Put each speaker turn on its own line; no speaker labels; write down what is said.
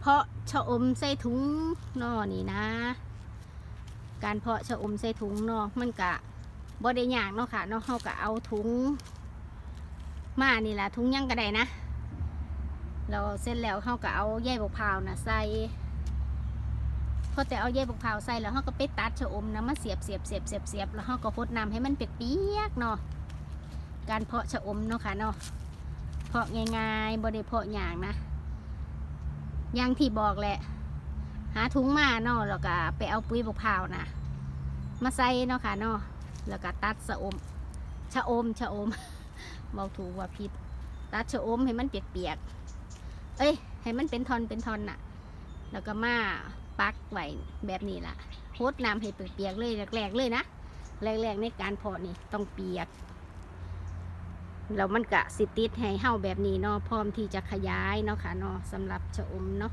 เพาะชะอมใส่ถุงนอนี่นะ การเพาะชะอมใส่ถุงนาะมันกะบ่ได้ยากเนาะค่ะเนาะเฮาก็เอาถุงมานี่ล่ะถุงหยังก็ได้นะเราเสร็จแล้วเฮาก็เอาใยบกพร้าวนะใส่พอแต่เอาใยบกพร้าวใส่แล้วเฮาก็ไปตัดชะอมนะมาเสียบเสียบเสียบเสียบเสียบแล้วเฮาก็พดน้ำให้มันเปียกๆเนาะการเพาะชะอมเนาะค่ะเนาะเพาะง่ายๆบ่ได้เพาะอย่างนะ อย่างที่บอกแหละ หาถุงมาเนาะแล้วก็ไปเอาปุ๋ยบกพาวนะมาใส่เนาะค่ะเนาะแล้วก็ตัดชะอมชะอมชะอมเมาถูกว่าผิดตัดชะอมให้มันเปียกๆเอ้ย ให้มันเป็นทอนเป็นทอนน่ะ แล้วก็มาปักไว้แบบนี้ล่ะโคดน้ำให้เปียกๆเลยแรกๆเลยนะแรกๆในการเพาะนี่ต้องเปียก แล้วมันกะสิติดให้เห่าแบบนี้เนาะพร้อมที่จะขยายเนาะค่ะเนาะสำหรับชะอมเนาะ